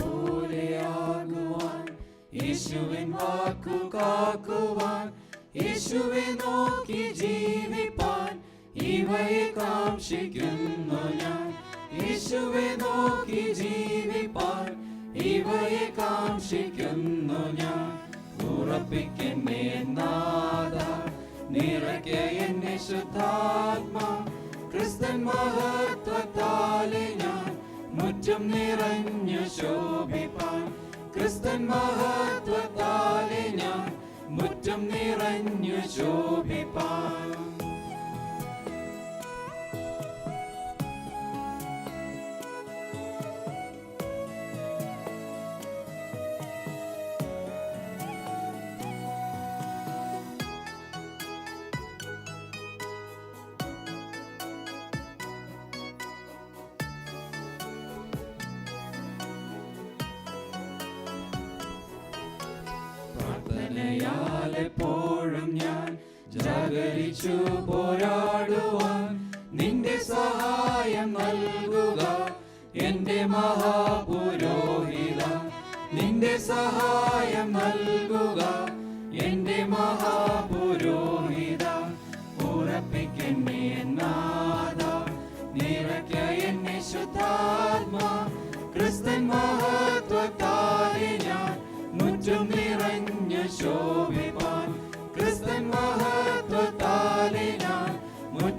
പോലെയാകുവാൻ യേശുവിൻ വാക്കു കാക്കുവാൻ യേശുവെ നോക്കി ജീവിപ്പാൻ ഇവയെ കാക്ഷിക്കുന്നു ഞാൻ യേശുവെ നോക്കി ജീവിപ്പാൻ ഇവയെ കാക്ഷിക്കുന്നു ഞാൻ ഉറപ്പിക്കെന്നെ നാദ നിറയ്ക്ക എന്നെ ശുദ്ധാത്മാ ക്രിസ്തൻ മഹത്വത്താലെ ഞാൻ മുറ്റം നിറഞ്ഞു ശോഭിപ്പാൻ. ക്രിസ്തൻ മഹത്വത്താലെ ഞാൻ മുറ്റം നിറഞ്ഞു ശോഭിപ്പാൻ. ജാഗരിച്ചു പോരാടുവാൻ നിന്റെ സഹായം നൽകുക. എന്റെ മഹാപുരോഹിത നിന്റെ സഹായം നൽകുക. എന്റെ മഹാപുരോഹിത ഉറപ്പിക്കെന്നെ എന്നാദ നിറയ്ക്ക എന്നെ ശുദ്ധാത്മാ. ക്രിസ്തൻ മഹത്വത്താലെ ഞാൻ മുറ്റും നിറഞ്ഞ ശോഭിപ്പാൻ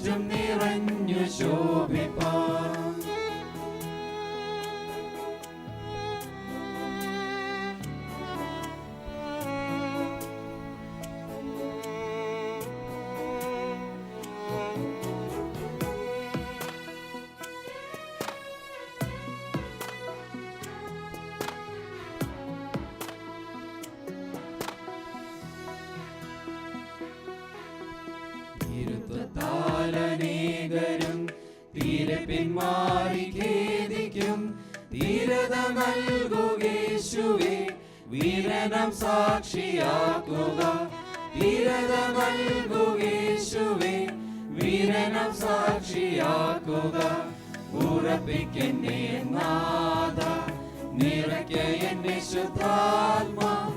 മുറ്റും നിറഞ്ഞു ശോഭിപ്പാൻ പിന്മാറി ഖേദിക്കും ധീരത നൽകുകേശുവേ വീരനം സാക്ഷിയാക്കുക. ധീരത നൽകുകേശുവേ വീരനം സാക്ഷിയാക്കുക. ഉറപ്പിക്കെന്നെ നാഥ നിറയ്ക്ക എന്നെ ശുദ്ധാത്മാ.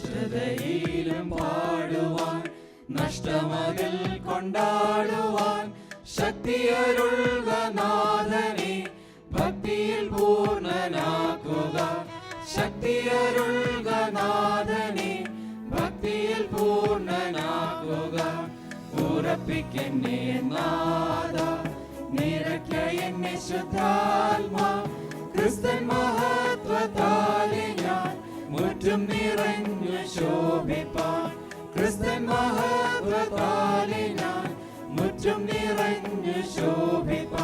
കഷ്ടതയിലും പാടുവാൻ നഷ്ടമതിൽ കൊണ്ടാടുവാൻ ശക്തിയരുള്ള നാഥനെ ഭക്തിയിൽ പൂർണനാക്കുക ശക്തിയരുള്ള നാഥനെ ഭക്തിയിൽ പൂർണനാക്കുക ഉറപ്പിക്കെന്നെ നാദ നിരക്ക എന്നെ ശുദ്ധാത്മാ ക്രിസ്തൻ മഹത്വത്താലെ ഞാൻ മുറ്റും നിറഞ്ഞു ശോഭിപ്പാൻ. ക്രിസ്തൻ മഹത്വത്താലെ ഞാൻ മുറ്റും നിറഞ്ഞു ശോഭിപ്പാൻ.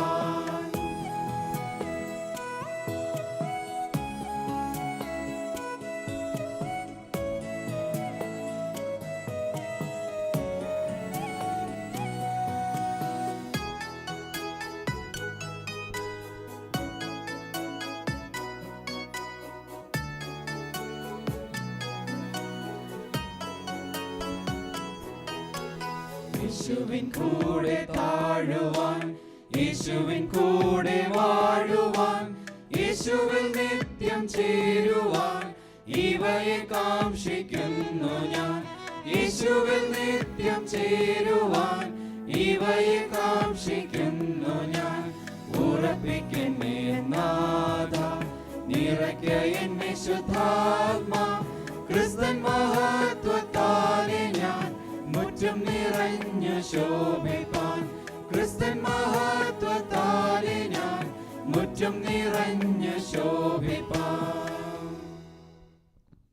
യേശുവിൻ കൂടെ താഴുവാൻ യേശുവിൻ കൂടെ വാഴുവാൻ യേശുവിൽ നിത്യം ചേരുവാൻ ഇവയെ കാക്ഷിക്കുന്നു ഞാൻ. യേശുവിൽ നിത്യം ചേരുവാൻ ഇവയെ കാക്ഷിക്കുന്നു ഞാൻ. ഉറപ്പിക്കുന്നേ നാഥ നിറയ്ക്ക എന്നെ ശുദ്ധാത്മാ ശോഭിപ്പാൻ ക്രിസ്തൻ മഹത്വത്താലെ ഞാൻ മുറ്റം നിറഞ്ഞ ശോഭിപ്പാൻ.